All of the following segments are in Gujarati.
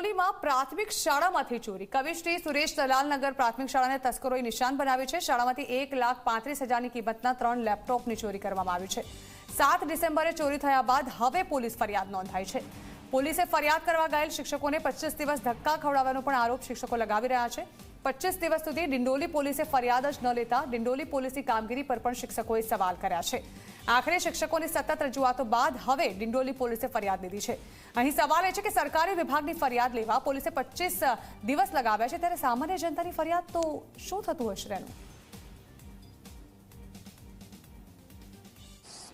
ડિંડોલીમાં પ્રાથમિક શાળામાંથી ચોરી. કવિશ્રી સુરેશ દલાલનગર પ્રાથમિક શાળાને તસ્કરોએ નિશાન બનાવ્યું છે. શાળામાંથી એક લાખ પાંત્રીસ હજારની કિંમતના ત્રણ લેપટોપની ચોરી કરવામાં આવી છે. સાત ડિસેમ્બરે ચોરી થયા બાદ હવે પોલીસ ફરિયાદ નોંધાઈ છે. પોલીસે ફરિયાદ કરવા ગયેલ શિક્ષકોને પચીસ દિવસ ધક્કા ખવડાવવાનો પણ આરોપ શિક્ષકો લગાવી રહ્યા છે. પચીસ દિવસ સુધી ડિંડોલી પોલીસે ફરિયાદ જ ન લેતા ડિંડોલી પોલીસની કામગીરી પર પણ શિક્ષકોએ સવાલ કર્યા છે. આખરે શિક્ષકોની સતત રજૂઆતો બાદ હવે ડિંડોલી પોલીસે ફરિયાદ લીધી છે. અહીં સવાલ એ છે કે સરકારી વિભાગની ફરિયાદ લેવા પોલીસે પચીસ દિવસ લગાવ્યા છે, ત્યારે સામાન્ય જનતાની ફરિયાદ તો શું થતું હશે એનું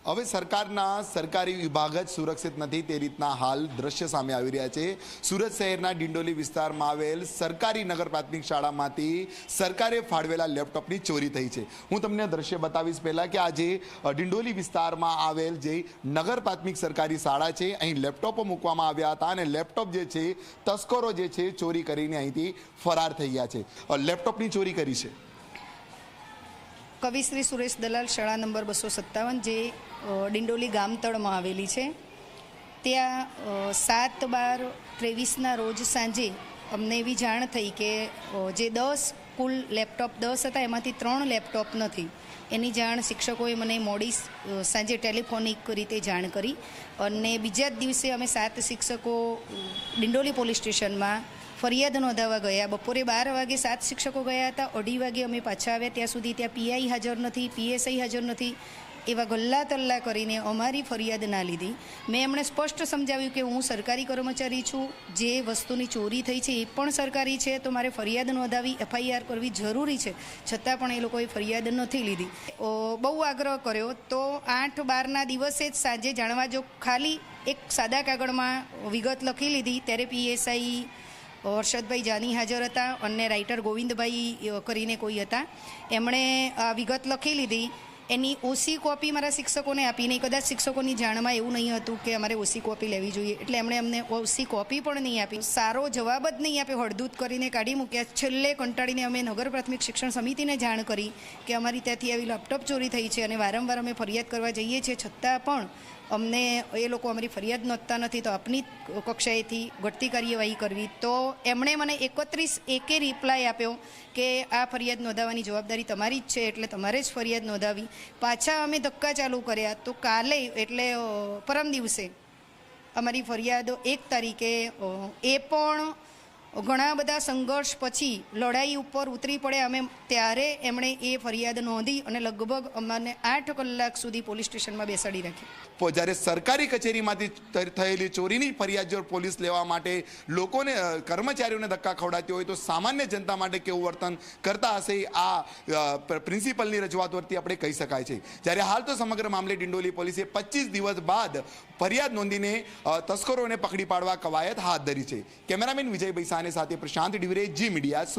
હવે સરકારના સરકારી વિભાગ જ સુરક્ષિત નથી તે રીતના હાલ દ્રશ્ય સામે આવી રહ્યા છે. સુરત શહેરના ડિંડોલી વિસ્તારમાં આવેલ સરકારી નગર પ્રાથમિક શાળામાંથી સરકારે ફાળવેલા લેપટોપની ચોરી થઈ છે. હું તમને દ્રશ્ય બતાવીશ પહેલાં કે આજે ડિંડોલી વિસ્તારમાં આવેલ જે નગર પ્રાથમિક સરકારી શાળા છે, અહીં લેપટોપો મૂકવામાં આવ્યા હતા અને લેપટોપ જે છે, તસ્કરો જે છે, ચોરી કરીને અહીંથી ફરાર થઈ ગયા છે. લેપટોપની ચોરી કરી છે. કવિશ્રી સુરેશ દલાલ શાળા નંબર બસો સત્તાવન, જે દિંડોલી ગામતળમાં આવેલી છે. ત્યાં સાત બાર ત્રેવીસના રોજ સાંજે અમને એવી જાણ થઈ કે જે દસ કુલ લેપટોપ, દસ હતા, એમાંથી ત્રણ લેપટોપ નથી. એની જાણ શિક્ષકોએ મને મોડી સાંજે ટેલિફોનિક રીતે જાણ કરી. અને બીજા જ દિવસે અમે સાત શિક્ષકો ડિંડોલી પોલીસ સ્ટેશનમાં ફરિયાદ નોંધાવવા ગયા. બપોરે બાર વાગે સાત શિક્ષકો ગયા હતા. અઢી વાગે અમે પાછા આવ્યા. ત્યાં સુધી ત્યાં પીઆઈ હાજર નથી, પીએસઆઈ હાજર નથી. એવા ગલ્લા તલ્લા કરીને અમારી ફરિયાદ ના લીધી. મેં એમણે સ્પષ્ટ સમજાવ્યું કે હું સરકારી કર્મચારી છું. જે વસ્તુની ચોરી થઈ છે એ પણ સરકારી છે. તો મારે ફરિયાદ નોંધાવી, એફઆઈઆર કરવી જરૂરી છે. છતાં પણ એ લોકોએ ફરિયાદ નથી લીધી. બહુ આગ્રહ કર્યો. તો આઠ બારના દિવસે જ સાંજે જાણવા જો ખાલી એક સાદા કાગળમાં વિગત લખી લીધી. ત્યારે પીએસઆઈ હર્ષદભાઈ જાની હાજર હતા અને રાઇટર ગોવિંદભાઈ કરીને કોઈ હતા. એમણે આ વિગત લખી લીધી એની ઓછી કોપી મારા શિક્ષકોને આપી નહીં કદાચ શિક્ષકોની જાણમાં એવું નહીં હતું કે અમારે ઓછી કોપી લેવી જોઈએ. એટલે એમણે અમને ઓછી કોપી પણ નહીં આપી. સારો જવાબ જ નહીં આપ્યો. હળદૂત કરીને કાઢી મૂક્યા. છેલ્લે કંટાળીને અમે નગર પ્રાથમિક શિક્ષણ સમિતિને જાણ કરી કે અમારી ત્યાંથી આવી લેપટોપ ચોરી થઈ છે અને વારંવાર અમે ફરિયાદ કરવા જઈએ છીએ. છતાં પણ અમને એ લોકો અમારી ફરિયાદ નોંધતા નથી. તો આપની કક્ષાએથી ઘટતી કાર્યવાહી કરવી. તો એમણે મને એકત્રીસ એકે રિપ્લાય આપ્યો કે આ ફરિયાદ નોંધાવવાની જવાબદારી તમારી જ છે. એટલે તમારે જ ફરિયાદ નોંધાવી. પાછા અમે ધક્કા ચાલુ કર્યા. તો કાલે, એટલે પરમ દિવસે અમારી ફરિયાદ એક તારીખે એ પણ ઘણા બધા સંઘર્ષ પછી લડાઈ ઉપર ઉતરી પડે અમે ત્યારે એમણે એ ફરિયાદ નોંધી અને લગભગ અમને આઠ કલાક સુધી પોલીસ સ્ટેશનમાં બેસાડી રાખી. જ્યારે સરકારી કચેરીમાંથી થયેલી ચોરીની ફરિયાદ પોલીસ લેવા માટે લોકોને કર્મચારીઓને ધક્કા ખવડાતી હોય તો સામાન્ય જનતા માટે કેવું વર્તન કરતા હશે આ પ્રિન્સિપલની રજૂઆત વરથી આપણે કહી શકાય છે. જ્યારે હાલ તો સમગ્ર મામલે ડિંડોલી પોલીસે પચીસ દિવસ બાદ ફરિયાદ નોંધીને તસ્કરોને પકડી પાડવા કવાયત હાથ ધરી છે. કેમેરામેન વિજય બૈસાને સાથે પ્રશાંત ડિવરે જી મીડિયા